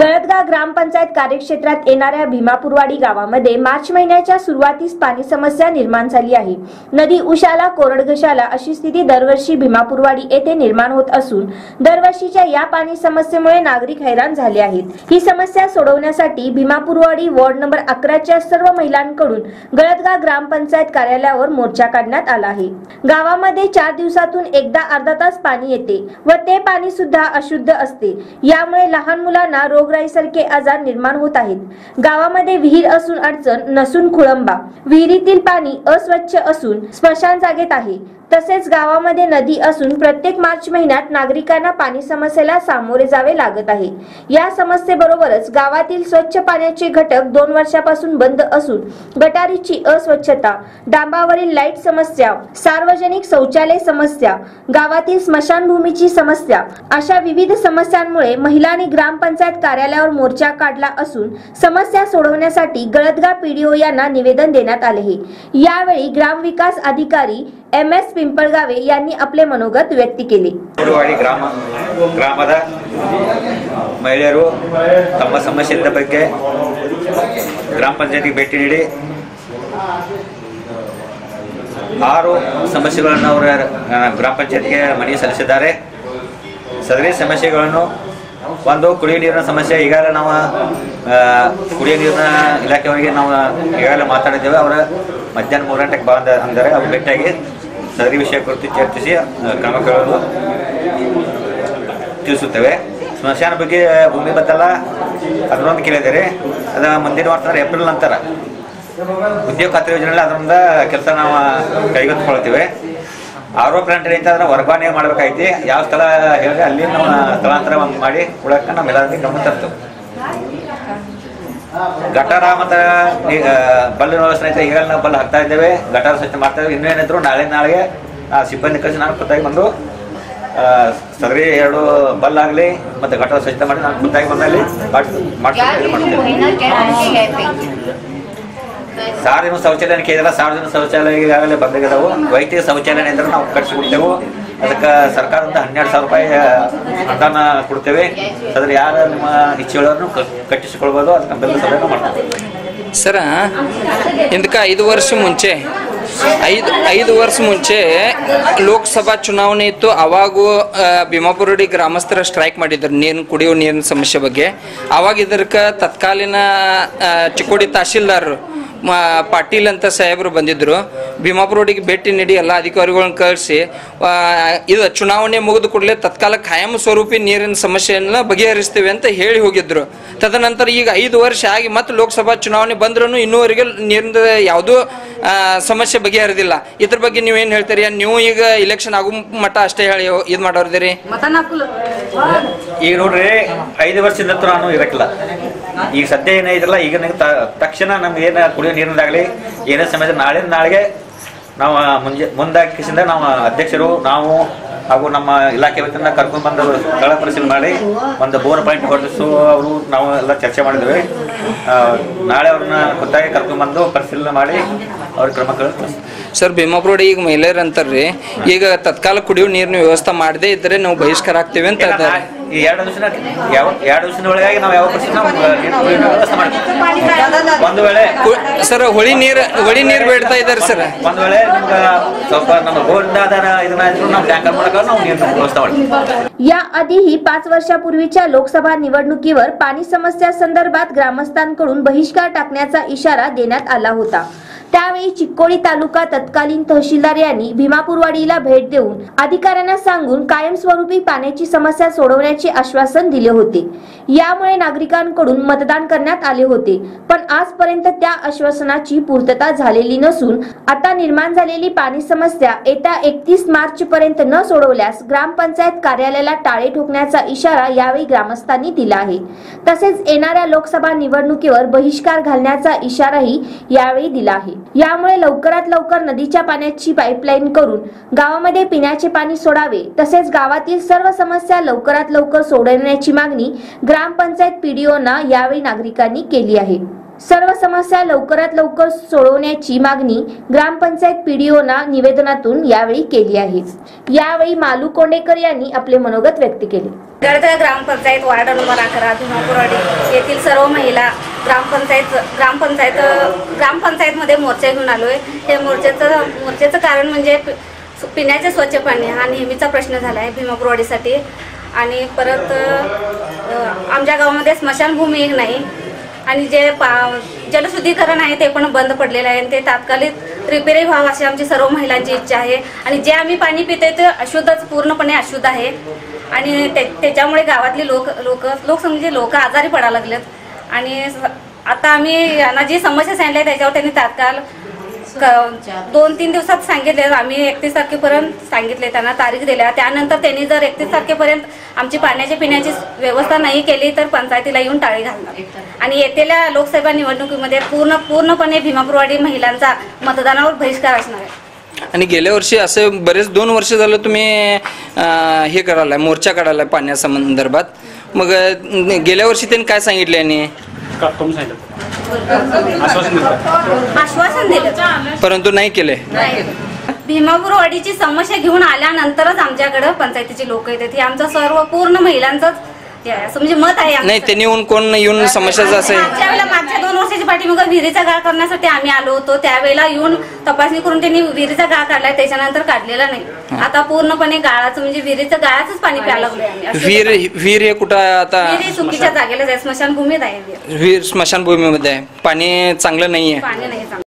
गळदगा ग्रामपंचायत कार्यक्षेत्रात येणाऱ्या भीमापूरवाडी गावामध्ये मार्च महिन्याच्या सुरुवातीस पाणी समस्या निर्माण झाली आहे. नदी उशाला कोरडघशाला अशी स्थिती दरवर्षी भीमापूरवाडी येथे निर्माण होत असून दरवर्षीच्या या पाणी समस्येमुळे नागरिक हैराण झाले आहेत. ही समस्या सोडवण्यासाठी भीमापूरवाडी वॉर्ड नंबर अकराच्या सर्व महिलांकडून गळदगा ग्रामपंचायत कार्यालयावर मोर्चा काढण्यात आला आहे. गावामध्ये चार दिवसातून एकदा अर्धा तास पाणी येते व ते पाणी सुद्धा अशुद्ध असते. यामुळे लहान मुलांना रोगराईसारखे आजार निर्माण होत आहेत. गावामध्ये विहीर असून अडचण नसून खुळंबा. विहिरीतील पाणी अस्वच्छ असून स्मशान जागेत आहे. तसेच गावामध्ये नदी असून प्रत्येक मार्च महिन्यात नागरिकांना पाणी समस्येला सामोरे जावे लागत आहे. या समस्येबरोबरच गावातील स्वच्छ पाण्याचे घटक दोन वर्षापासून बंद असून गटारीची अस्वच्छता डांबावरील लाइट समस्या सार्वजनिक शौचालय समस्या गावातील स्मशानभूमीची समस्या अशा विविध समस्यांमुळे महिलांनी ग्रामपंचायत कार्यालयावर मोर्चा काढला असून समस्या सोडवण्यासाठी गळदगा पीडीओ यांना निवेदन देण्यात आले आहे. यावेळी ग्रामविकास अधिकारी एम एस पिंपळगावे यांनी आपले मनोगत व्यक्त केले ಕುರುವಾಡಿ ಗ್ರಾಮ ಗ್ರಾಮದ ಮಹಿಳೆಯರು ತಮ್ಮ ಸಮಸ್ಯೆದ ಬಗ್ಗೆ ಗ್ರಾಮ ಪಂಚಾಯತಿಗೆ ಭೇಟಿ ನೀಡಿ ಆರು ಸಮಸ್ಯೆಗಳನ್ನು ಅವರ ಆ, ಗ್ರಾಮ ಪಂಚಾಯತ್ಗೆ ಮನವಿ ಸಲ್ಲಿಸಿದ್ದಾರೆ ಸದರಿ ಸಮಸ್ಯೆಗಳನ್ನು ಒಂದು ಕುಡಿಯುವ ನೀರಿನ ಸಮಸ್ಯೆ ಈಗಾಗಲೇ ನಾವು ಆ, ಕುಡಿಯುವ ನೀರಿನ ಇಲಾಖೆಯವರಿಗೆ ನಾವು ಈಗಾಗಲೇ ಮಾತಾಡಿದ್ದೇವೆ ಅವರ ಮಧ್ಯಾಹ್ನ ಮೂರು ಗಂಟೆಗೆ ಬಂದ ಅಂದರೆ ಅವ್ರು ಭೇಟಿಯಾಗಿ ಸದರಿ ವಿಷಯ ಕುರಿತು ಚರ್ಚಿಸಿ ಕ್ರಮಗಳನ್ನು ತಿಳಿಸುತ್ತೇವೆ. ಸ್ಮಶಾನ ಬಗ್ಗೆ ಭೂಮಿ ಬದ್ದಲ್ಲ ಅದನ್ನೊಂದು ಕೇಳಿದರೆ ಅದು ಮುಂದಿನ ವರ್ಷ ಏಪ್ರಿಲ್ ನಂತರ. ಉದ್ಯೋಗ ಖಾತ್ರಿ ಯೋಜನೆಯಲ್ಲಿ ಅದರಿಂದ ಕೆಲಸ ನಾವು ಕೈಗೆತ್ತಿಕೊಳ್ತೇವೆ. ಆರೋ ಪ್ಲಾಂಟ್ ಅಂತ ಅದನ್ನ ವರ್ಗಾವಣೆ ಮಾಡ್ಬೇಕಾಯ್ತಿ. ಯಾವ ಸ್ಥಳ ಹೇಳಿದ್ರೆ ಅಲ್ಲಿ ನಾವು ಸ್ಥಳಾಂತರ ಮಾಡಿ ಉಳಕ್ಕೆ ನಮ್ಮ ಎಲ್ಲರಿಗೆ ಗಮನ ತರ್ತೇವೆ. ಘಟರಾಮತ ಬಲ್ಲು ಸ್ನೇಹಿತ ಈಗಲೇ ಬಲ್ಲ ಹಾಕ್ತಾ ಇದ್ದೇವೆ. ಘಟರ ಸ್ವಚ್ಛ ಮಾಡ್ತಾ ಇದ್ದೇವೆ ಇನ್ನೇನಿದ್ರು ನಾಳೆ ನಾಳೆಗೆ ಆ ಸಿಬ್ಬಂದಿ ಕಳಿಸಿ ನಾನು ಕೊತ್ತಾಗಿ ಬಂದು ಸದರಿ ಎರಡು ಬಲ್ ಆಗಲಿ ಮತ್ತು ಘಟರ ಸ್ವಚ್ಛತೆ ಮಾಡಿ ನಾನು ಕೊತ್ತಾಗಿ ಬಂದಲ್ಲಿ ಸಾರ್ವಜನಿಕ ಶೌಚಾಲಯಕ್ಕೆ ಸಾರ್ವಜನಿಕ ಶೌಚಾಲಯ ಈಗಾಗಲೇ ಬಂದಿದ್ದಾವೆ. ವೈಯಕ್ತಿಕ ಶೌಚಾಲಯ ಇದ್ದರೆ ನಾವು ಕಟ್ಸಿಕೊಡ್ತೇವೆ. ಅದಕ್ಕೆ ಸರ್ಕಾರದಿಂದ ಹನ್ನೆರಡು ಸಾವಿರ ರೂಪಾಯಿ ಅನುದಾನ ಕೊಡ್ತೇವೆ. ಅದ್ರ ಯಾರು ನಿಮ್ಮ ಇಚ್ಛೆಗಳನ್ನು ಕಟ್ಟಿಸಿಕೊಳ್ಬೋದು ಅದಕ್ಕೆ ಬೆಲ್ಲ ಸಲಹೆ ಮಾಡ್ತೇವೆ. ಸರ ಇದಕ್ಕೆ ಐದು ವರ್ಷ ಮುಂಚೆ ಐದು ಐದು ವರ್ಷ ಮುಂಚೆ ಲೋಕಸಭಾ ಚುನಾವಣೆ ಇತ್ತು. ಅವಾಗೂ ಭೀಮಾಪುರಡಿ ಗ್ರಾಮಸ್ಥರ ಸ್ಟ್ರೈಕ್ ಮಾಡಿದ್ರು. ನೀರಿನ ಕುಡಿಯೋ ನೀರಿನ ಸಮಸ್ಯೆ ಬಗ್ಗೆ. ಅವಾಗ ಇದಕ್ಕೆ ತತ್ಕಾಲೀನ ಚಿಕ್ಕೋಡಿ ತಹಶೀಲ್ದಾರರು ಪಾಟೀಲ್ ಅಂತ ಸಾಹೇಬರು ಬಂದಿದ್ದರು ಭೀಮಾಪುರಡಿಗೆ ಭೇಟಿ ನೀಡಿ ಎಲ್ಲ ಅಧಿಕಾರಿಗಳನ್ನ ಕಳಿಸಿ ಇದು ಚುನಾವಣೆ ಮುಗಿದ ಕೂಡಲೇ ತತ್ಕಾಲ ಖಾಯಂ ಸ್ವರೂಪಿ ನೀರಿನ ಸಮಸ್ಯೆಯನ್ನ ಬಗೆಹರಿಸ್ತೇವೆ ಅಂತ ಹೇಳಿ ಹೋಗಿದ್ರು. ತದನಂತರ ಈಗ ಐದು ವರ್ಷ ಆಗಿ ಮತ್ತೆ ಲೋಕಸಭಾ ಚುನಾವಣೆ ಬಂದ್ರೂ ಇನ್ನೂವರೆಗೆ ನೀರಿನ ಯಾವುದೂ ಸಮಸ್ಯೆ ಬಗೆಹರಿದಿಲ್ಲ. ಇದ್ರ ಬಗ್ಗೆ ನೀವೇನು ಹೇಳ್ತೀರಿ? ನೀವು ಈಗ ಇಲೆಕ್ಷನ್ ಆಗೋ ಮಟ್ಟ ಅಷ್ಟೇ ಹೇಳಿ ಇದ್ ಮಾಡೋರ್ದಿರಿ ಈಗ ನೋಡ್ರಿ ಐದು ವರ್ಷದಿಂದ ನಾನು ಇರಕ್ಕಿಲ್ಲ ಈಗ ಸದ್ಯ ಏನಾಯ್ತಲ್ಲ ಈಗ ನಂಗೆ ತ- ತಕ್ಷಣ ನಮ್ಗೆ ಏನು ಕುಡಿಯೋ ನೀರಿನದಾಗಲಿ ಏನೇ ಸಮಸ್ಯೆ ನಾಳೆ ನಾಳೆಗೆ ನಾವು ಮುಂಜೆ ಮುಂದಾಕಿಸಿಂದ ನಾವು ಅಧ್ಯಕ್ಷರು ನಾವು ಹಾಗೂ ನಮ್ಮ ಇಲಾಖೆ ವತಿಯಿಂದ ಕರ್ಕೊಂಡು ಬಂದು ಸ್ಥಳ ಪರಿಶೀಲನೆ ಮಾಡಿ ಒಂದು ಬೋರ್ ಪಾಯಿಂಟ್ ಹೊರಡಿಸು ಅವರು ನಾವು ಎಲ್ಲ ಚರ್ಚೆ ಮಾಡಿದ್ವಿ ಆ, ನಾಳೆ ಅವ್ರನ್ನ ಖುದ್ದಾಗಿ ಕರ್ಕೊಂಡು ಬಂದು ಪರಿಶೀಲನೆ ಮಾಡಿ ಅವ್ರ ಕ್ರಮ ಸರ್ ಭೀಮಾಪುರಡಿ ಈಗ ಮಹಿಳೆಯರು ಅಂತಾರ್ರಿ ಈಗ ತತ್ಕಾಲ ಕುಡಿಯೋ ನೀರಿನ ವ್ಯವಸ್ಥೆ ಮಾಡದೇ ಇದ್ರೆ ನಾವು ಬಹಿಷ್ಕಾರ ಆಗ್ತೇವೆ ಅಂತ ಎರಡು ದಿವಸ ಯಾವ ಎರಡು ದಿವಸದ ಒಳಗಾಗಿ ನಾವು ಯಾವ ಪರ್ಸೆಂಟ್ ನಾವು ನೀರು ಕುಡಿಯೋ ವ್ಯವಸ್ಥೆ ಮಾಡ್ತೀವಿ ಒಂದು ವೇಳೆ ಕು- ಸರ್ ಹೊಳಿ ನೀರು ಹೊಳಿ ನೀರು ಬೇಡ್ತಾ ಇದ್ದಾರೆ ಸರ್ ಒಂದ್ ವೇಳೆ ನಿಮ್ಗೆ ಸ್ವಲ್ಪ ನಮ್ಮ ಗೋಲ್ಡಾದ ಇದನ್ನ ಇದ್ರು ನಾವು ಟ್ಯಾಂಕರ್ ಮೂಲಕ ನಾವು ನೀರಿನ ವ್ಯವಸ್ಥೆ ಮಾಡ್ತೀವಿ याआधीही पाच वर्षापूर्वीच्या लोकसभा निवडणुकीवर पाणी समस्या संदर्भात ग्रामस्थांकडून बहिष्कार टाकण्याचा इशारा देण्यात आला होता त्यावेळी चिक्कोडी तालुका तत्कालीन तहसीलदार यांनी भीमापूरवाडीला भेट देऊन अधिकाऱ्यांना सांगून कायमस्वरूपी पाण्याची समस्या सोडवण्याचे आश्वासन दिले होते. यामुळे नागरिकांकडून मतदान करण्यात आले होते. पण आजपर्यंत त्या आश्वासनाची पूर्तता झालेली नसून आता निर्माण झालेली पाणी समस्या येत्या एकतीस मार्च पर्यंत न सोडवल्यास ग्रामपंचायत कार्यालयाला टाळे ठोकण्याचा इशारा यावेळी ग्रामस्थांनी दिला आहे. तसेच येणाऱ्या लोकसभा निवडणुकीवर बहिष्कार घालण्याचा इशाराही यावेळी दिला आहे. यामुळे लवकरात लवकर नदीच्या पाण्याची पाईपलाईन करून गावामध्ये पिण्याचे पाणी सोडावे तसेच गावातील सर्व समस्या लवकरात लवकर लवकर सोडवण्याची मागणी ग्रामपंचायत पीडीओना यावेळी नागरिकांनी केली आहे. सर्व समस्या लवकरात लवकर सोडवण्याची मागणी ग्रामपंचायत पीडीओना निवेदनातून यावेळी केली आहे. यावेळी मालू कोंडेकर यांनी आपले मनोगत व्यक्त केले. गडदळ ग्रामपंचायत वार्ड नंबर अकरा भीमापुरवाडी येथील सर्व महिला ग्रामपंचायत ग्रामपंचायत ग्रामपंचायतमध्ये मोर्चा घेऊन आलो आहे हे मोर्चाचं मोर्चाचं कारण म्हणजे पिण्याचे स्वच्छ पाणी हा नेहमीचा प्रश्न झाला आहे भीमापुरवाडीसाठी. आणि परत आमच्या गावामध्ये स्मशानभूमी एक नाही. आणि जे पा जलशुद्धीकरण आहे ते पण बंद पडलेलं आहे. आणि ते तात्कालिक रिपेअरही व्हावं अशी आमची सर्व महिलांची इच्छा आहे. आणि जे आम्ही पाणी पिते ते अशुद्धच पूर्णपणे अशुद्ध आहे. आणि ते- त्याच्यामुळे गावातली लोक लोक लोकसंख्येचे लोक आजारी पडायला लागलेत. आणि आता आम्ही यांना जी समस्या सांगितल्या त्याच्यावर त्यांनी तात्काळ दोन तीन दिवसात सांगितले. आम्ही एकतीस तारखेपर्यंत सांगितले त्यांना तारीख दिल्या. त्यानंतर त्यांनी जर एकतीस तारखेपर्यंत आमची पाण्याची पिण्याची व्यवस्था नाही केली तर पंचायतीला येऊन टाळी घालणार. आणि येतेल्या लोकसभा निवडणुकीमध्ये पूर्ण पूर्णपणे भीमापुरवाडी महिलांचा मतदानावर बहिष्कार असणार आहे. आणि गेल्या वर्षी असे बरेच दोन वर्ष झालं तुम्ही हे करायला मोर्चा काढायला पाण्यासंदर्भात मग गेल्या वर्षी त्यांनी काय सांगितले आणि? सांगितलं. आश्वासन दिलं. आश्वासन दिलं. परंतु नाही केले. नाही भीमापुरवाडीची समस्या घेऊन आल्यानंतरच आमच्याकडे पंचायतीची लोक येतात. हे आमचं सर्व पूर्ण महिलांचंच आहे. असं म्हणजे मत आहे आमचं. नाही त्यांनी येऊन कोण येऊन समस्याचं असं आहे. मागच्या वेळेला मागच्या दोन वर्षाची पाठीमागं विहिरीचा गाळ करण्यासाठी आम्ही आलो होतो. त्यावेळेला येऊन तपासणी करून त्यांनी विहिरीचा गाळ काढलाय त्याच्यानंतर काढलेला नाही. आता पूर्णपणे गाळाचं म्हणजे विहिरीचं गाळाचंच पाणी प्यायला लागलोय आम्ही. अशुद्ध विहीर विहीर हे कुठं आहे आता चुकीच्या जागेला जाय स्मशानभूमीत आहे विहीर. स्मशानभूमीमध्ये आहे. पाणी चांगलं नाही आहे पाणी नाही चांगलं.